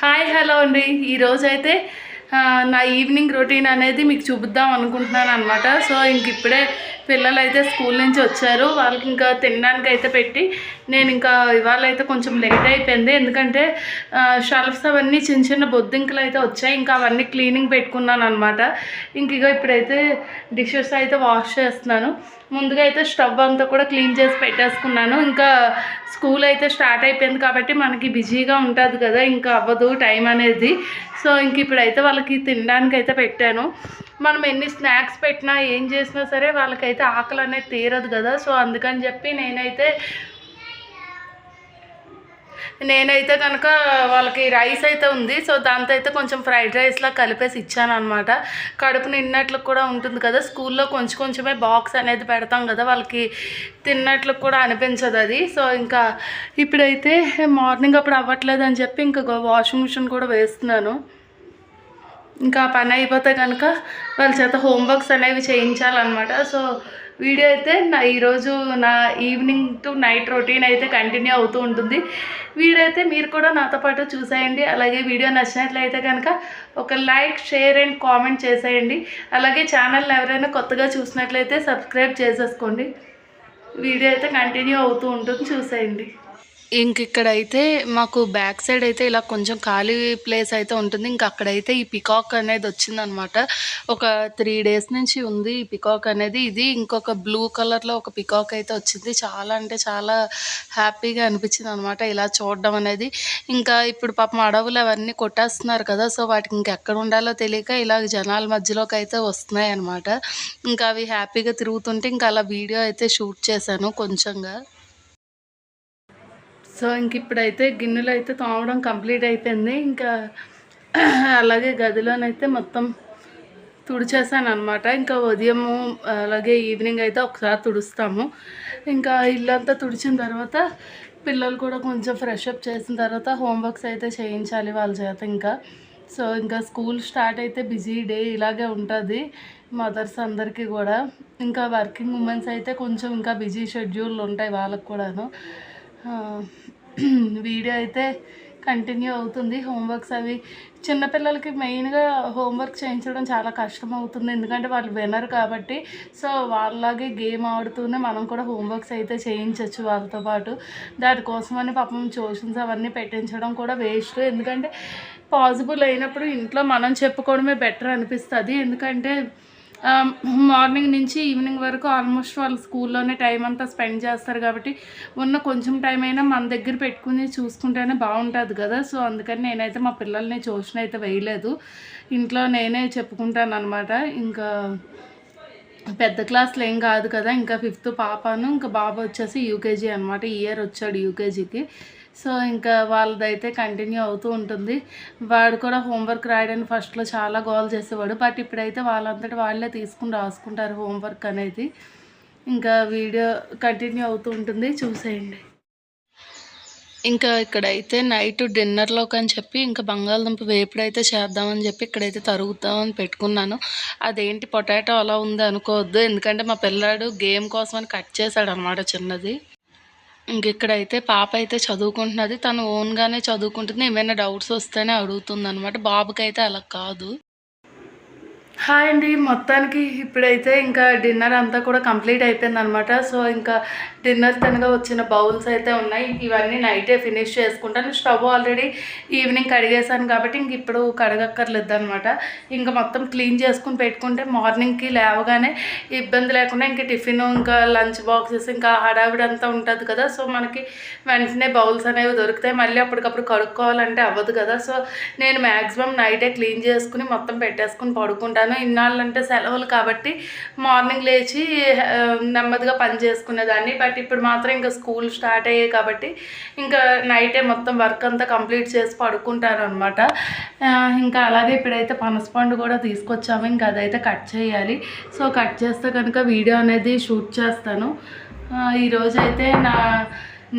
Hi hello అండి. ఈరోజు అయితే నా ఈవినింగ్ రొటీన్ అనేది మీకు చూపిద్దాం అనుకుంటున్నాను అనమాట సో ఇంక ఇప్పుడే పిల్లలు అయితే స్కూల్ నుంచి వచ్చారు. వాళ్ళకి ఇంకా తినడానికి అయితే పెట్టి నేను ఇంకా ఇవాళ అయితే కొంచెం లేట్ అయిపోయింది. ఎందుకంటే షెల్ఫ్స్ అవన్నీ చిన్న చిన్న బొద్దింకలు అయితే వచ్చాయి. ఇంకా అవన్నీ క్లీనింగ్ పెట్టుకున్నాను అనమాట ఇంక ఇక ఇప్పుడైతే డిషెస్ అయితే వాష్ చేస్తున్నాను. ముందుగా అయితే స్టవ్ అంతా కూడా క్లీన్ చేసి పెట్టేసుకున్నాను. ఇంకా స్కూల్ అయితే స్టార్ట్ అయిపోయింది కాబట్టి మనకి బిజీగా ఉంటుంది కదా ఇంకా అవ్వదు టైం అనేది. సో ఇంక ఇప్పుడైతే వాళ్ళకి తినడానికి అయితే పెట్టాను. మనం ఎన్ని స్నాక్స్ పెట్టినా ఏం చేసినా సరే వాళ్ళకైతే ఆకలి అనేది తీరదు కదా. సో అందుకని చెప్పి నేనైతే నేనైతే కనుక వాళ్ళకి రైస్ అయితే ఉంది. సో దాంతో అయితే కొంచెం ఫ్రైడ్ రైస్లా కలిపేసి ఇచ్చాను అనమాట కడుపు నిన్నట్లు కూడా ఉంటుంది కదా. స్కూల్లో కొంచెం కొంచెమే బాక్స్ అనేది పెడతాం కదా. వాళ్ళకి తిన్నట్లు కూడా అనిపించదు అది. సో ఇంకా ఇప్పుడైతే మార్నింగ్ అప్పుడు అవ్వట్లేదు అని చెప్పి ఇంకా వాషింగ్ మిషన్ కూడా వేస్తున్నాను. ఇంకా పని అయిపోతే కనుక వాళ్ళ చేత హోంవర్క్స్ అనేవి చేయించాలన్నమాట. సో వీడియో అయితే నా ఈరోజు నా ఈవినింగ్ టు నైట్ రొటీన్ అయితే కంటిన్యూ అవుతూ ఉంటుంది. వీడియో అయితే మీరు కూడా నాతో పాటు చూసేయండి. అలాగే వీడియో నచ్చినట్లయితే కనుక ఒక లైక్ షేర్ అండ్ కామెంట్ చేసేయండి. అలాగే ఛానల్ ఎవరైనా కొత్తగా చూసినట్లయితే సబ్స్క్రైబ్ చేసేసుకోండి. వీడియో అయితే కంటిన్యూ అవుతూ ఉంటుంది. చూసేయండి. ఇంక ఇక్కడైతే మాకు బ్యాక్ సైడ్ అయితే ఇలా కొంచెం ఖాళీ ప్లేస్ అయితే ఉంటుంది. ఇంక అక్కడైతే ఈ పికాక్ అనేది వచ్చిందనమాట. ఒక త్రీ డేస్ నుంచి ఉంది ఈ పికాక్ అనేది. ఇది ఇంకొక బ్లూ కలర్లో ఒక పికాక్ అయితే వచ్చింది. చాలా అంటే చాలా హ్యాపీగా అనిపించింది అనమాట ఇలా చూడడం అనేది. ఇంకా ఇప్పుడు పాపం అడవులు అవన్నీ కొట్టేస్తున్నారు కదా సో వాటికి ఇంకెక్కడ ఉండాలో తెలియక ఇలా జనాల మధ్యలోకి అయితే వస్తున్నాయి అనమాట ఇంకా అవి హ్యాపీగా తిరుగుతుంటే ఇంకా అలా వీడియో అయితే షూట్ చేశాను కొంచెంగా. సో ఇంక ఇప్పుడైతే గిన్నెలు అయితే తోమడం కంప్లీట్ అయిపోయింది. ఇంకా అలాగే గదిలోనైతే మొత్తం తుడిచేసాను అనమాట ఇంకా ఉదయము అలాగే ఈవినింగ్ అయితే ఒకసారి తుడుస్తాము. ఇంకా ఇల్లంతా తుడిచిన తర్వాత పిల్లలు కూడా కొంచెం ఫ్రెష్ అప్ చేసిన తర్వాత హోంవర్క్స్ అయితే చేయించాలి వాళ్ళ చేత ఇంకా. సో ఇంకా స్కూల్ స్టార్ట్ అయితే బిజీ డే ఇలాగే ఉంటుంది మదర్స్ అందరికీ కూడా. ఇంకా వర్కింగ్ ఉమెన్స్ అయితే కొంచెం ఇంకా బిజీ షెడ్యూల్ ఉంటాయి వాళ్ళకు కూడాను. వీడియో అయితే కంటిన్యూ అవుతుంది. హోంవర్క్స్ అవి చిన్నపిల్లలకి మెయిన్గా హోంవర్క్ చేయించడం చాలా కష్టం అవుతుంది. ఎందుకంటే వాళ్ళు వినరు కాబట్టి. సో వాళ్ళలాగే గేమ్ ఆడుతూనే మనం కూడా హోంవర్క్స్ అయితే చేయించవచ్చు వాళ్ళతో పాటు. దానికోసమని పాపం ట్యూషన్స్ అవన్నీ పెట్టించడం కూడా వేస్ట్ ఎందుకంటే పాసిబుల్ అయినప్పుడు ఇంట్లో మనం చెప్పుకోవడమే బెటర్ అనిపిస్తుంది. ఎందుకంటే మార్నింగ్ నుంచి ఈవినింగ్ వరకు ఆల్మోస్ట్ వాళ్ళు స్కూల్లోనే టైం అంతా స్పెండ్ చేస్తారు కాబట్టి ఉన్న కొంచెం టైం అయినా మన దగ్గర పెట్టుకుని చూసుకుంటేనే బాగుంటుంది కదా. సో అందుకని నేనైతే మా పిల్లల్ని ట్యూషన్ అయితే వేయలేదు. ఇంట్లో నేనే చెప్పుకుంటాను అనమాట ఇంకా పెద్ద క్లాస్లో ఏం కాదు కదా ఇంకా ఫిఫ్త్ పాపను ఇంకా బాబు వచ్చేసి యూకేజీ అనమాట ఇయర్ వచ్చాడు యూకేజీకి సో ఇంకా వాళ్ళదైతే కంటిన్యూ అవుతూ ఉంటుంది. వాడు కూడా హోంవర్క్ రాయడానికి ఫస్ట్లో చాలా గోల్ చేసేవాడు. బట్ ఇప్పుడైతే వాళ్ళంతటి వాళ్ళే తీసుకుని రాసుకుంటారు హోంవర్క్ అనేది. ఇంకా వీడియో కంటిన్యూ అవుతూ ఉంటుంది. చూసేయండి. ఇంకా ఇక్కడైతే నైట్ డిన్నర్లోకి అని చెప్పి ఇంకా బంగాళదుంప వేపుడు అయితే చేద్దామని చెప్పి ఇక్కడైతే తరుగుతామని పెట్టుకున్నాను. అదేంటి పొటాటో అలా ఉంది అనుకోవద్దు. ఎందుకంటే మా పిల్లాడు గేమ్ కోసం అని కట్ చేశాడు అనమాట చిన్నది. ఇంక ఇక్కడైతే పాప అయితే చదువుకుంటున్నది. తను ఓన్గానే చదువుకుంటుంది. ఏమైనా డౌట్స్ వస్తేనే అడుగుతుంది అనమాట బాబుకి అయితే అలా కాదు. హాయ్ అండి. మొత్తానికి ఇప్పుడైతే ఇంకా డిన్నర్ అంతా కూడా కంప్లీట్ అయిపోయింది అనమాట సో ఇంకా డిన్నర్ తినగా వచ్చిన బౌల్స్ అయితే ఉన్నాయి. ఇవన్నీ నైటే ఫినిష్ చేసుకుంటాను. స్టవ్ ఆల్రెడీ ఈవినింగ్ కడిగేసాను కాబట్టి ఇంక ఇప్పుడు కడగక్కర్లేదు అనమాట ఇంకా మొత్తం క్లీన్ చేసుకుని పెట్టుకుంటే మార్నింగ్కి లేవగానే ఇబ్బంది లేకుండా ఇంకా టిఫిన్ ఇంకా లంచ్ బాక్సెస్ ఇంకా హడావిడంతా ఉంటుంది కదా. సో మనకి వెంటనే బౌల్స్ అనేవి దొరుకుతాయి. మళ్ళీ అప్పటికప్పుడు కడుక్కోవాలంటే అవ్వదు కదా. సో నేను మ్యాక్సిమం నైటే క్లీన్ చేసుకుని మొత్తం పెట్టేసుకుని పడుకుంటాను. ఇన్నాళ్ళంటే సెలవులు కాబట్టి మార్నింగ్ లేచి నెమ్మదిగా పని చేసుకునేదాన్ని. బట్ ఇప్పుడు మాత్రం ఇంకా స్కూల్ స్టార్ట్ అయ్యాయి కాబట్టి ఇంకా నైటే మొత్తం వర్క్ అంతా కంప్లీట్ చేసి పడుకుంటాను అనమాట ఇంకా అలాగే ఇప్పుడైతే పనసపండు కూడా తీసుకొచ్చాము. ఇంకా అదైతే కట్ చేయాలి. సో కట్ చేస్తే కనుక వీడియో అనేది షూట్ చేస్తాను. ఈరోజైతే నా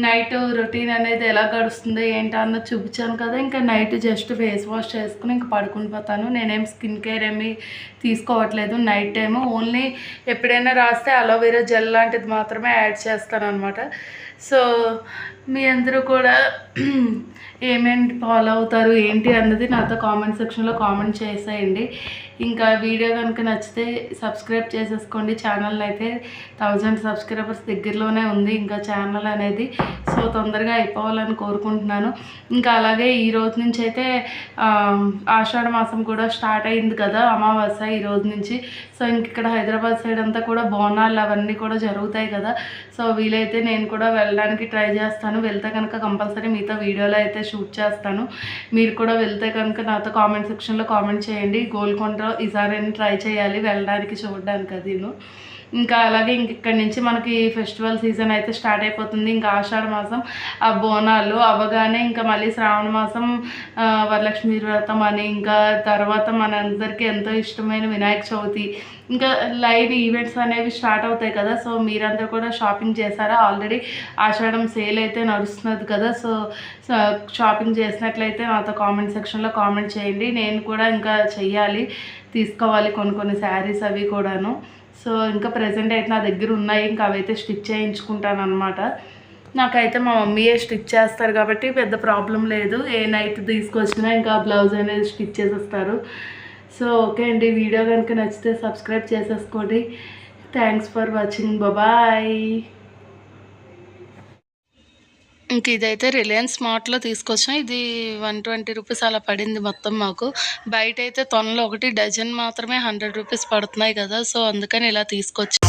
నైట్ రొటీన్ అనేది ఎలా గడుస్తుంది ఏంటో అన్నది చూపించాను కదా. ఇంకా నైట్ జస్ట్ ఫేస్ వాష్ చేసుకుని ఇంకా పడుకుని పోతాను. నేనేం స్కిన్ కేర్ ఏమీ తీసుకోవట్లేదు. నైట్ టైము ఓన్లీ ఎప్పుడైనా రాస్తే అలోవెరా జెల్ లాంటిది మాత్రమే యాడ్ చేస్తాను అనమాట సో మీ అందరూ కూడా ఏమేమి ఫాలో అవుతారు ఏంటి అన్నది నాతో కామెంట్ సెక్షన్లో కామెంట్ చేసేయండి. ఇంకా వీడియో కనుక నచ్చితే సబ్స్క్రైబ్ చేసేసుకోండి. ఛానల్ అయితే థౌజండ్ సబ్స్క్రైబర్స్ దగ్గరలోనే ఉంది ఇంకా ఛానల్ అనేది. సో తొందరగా అయిపోవాలని కోరుకుంటున్నాను. ఇంకా అలాగే ఈ రోజు నుంచి అయితే ఆషాఢ మాసం కూడా స్టార్ట్ అయింది కదా అమావాస్య ఈ రోజు నుంచి. సో ఇంక ఇక్కడ హైదరాబాద్ సైడ్ అంతా కూడా బోనాలు అవన్నీ కూడా జరుగుతాయి కదా. సో వీలైతే నేను కూడా వెళ్ళడానికి ట్రై చేస్తాను. వెళ్తే కనుక కంపల్సరీ మీతో వీడియోలో అయితే షూట్ చేస్తాను. మీరు కూడా వెళ్తే కనుక నాతో కామెంట్ సెక్షన్లో కామెంట్ చేయండి. గోల్కొండ ఈసారి ట్రై చేయాలి. వెళ్ళడానికి చూడడానికి అదిను ఇంకా అలాగే ఇంక ఇక్కడి నుంచి మనకి ఫెస్టివల్ సీజన్ అయితే స్టార్ట్ అయిపోతుంది. ఇంకా ఆషాఢ మాసం ఆ బోనాలు అవగానే ఇంకా మళ్ళీ శ్రావణ మాసం వరలక్ష్మి వ్రతం అని ఇంకా తర్వాత మనందరికీ ఎంతో ఇష్టమైన వినాయక చవితి. ఇంకా లైవ్ ఈవెంట్స్ అనేవి స్టార్ట్ అవుతాయి కదా సో మీరందరూ కూడా షాపింగ్ చేశారా? ఆల్రెడీ ఆషాఢం సేల్ అయితే నడుస్తున్నది కదా సో సో షాపింగ్ చేసినట్లయితే నాతో కామెంట్ సెక్షన్లో కామెంట్ చేయండి. నేను కూడా ఇంకా చెయ్యాలి తీసుకోవాలి కొన్ని కొన్ని శారీస్ అవి కూడాను. సో ఇంకా ప్రజెంట్ అయితే నా దగ్గర ఉన్నాయి ఇంకా అవైతే స్టిచ్ చేయించుకుంటాను అనమాట నాకైతే మా మమ్మీయే స్టిచ్ చేస్తారు కాబట్టి పెద్ద ప్రాబ్లం లేదు. ఏ నైట్ తీసుకొచ్చినా ఇంకా బ్లౌజ్ అనేది స్టిచ్ చేసేస్తారు. సో ఓకే అండి వీడియో కనుక నచ్చితే సబ్స్క్రైబ్ చేసేసుకోండి. థ్యాంక్స్ ఫర్ వాచింగ్ బాయ్ ఇంక ఇదైతే రిలయన్స్ స్మార్ట్లో తీసుకొచ్చాం. ఇది వన్ ట్వంటీ రూపీస్ అలా పడింది మొత్తం మాకు. బయట అయితే తొనలు ఒకటి డజన్ మాత్రమే హండ్రెడ్ రూపీస్ పడుతున్నాయి కదా సో అందుకని ఇలా తీసుకొచ్చాం.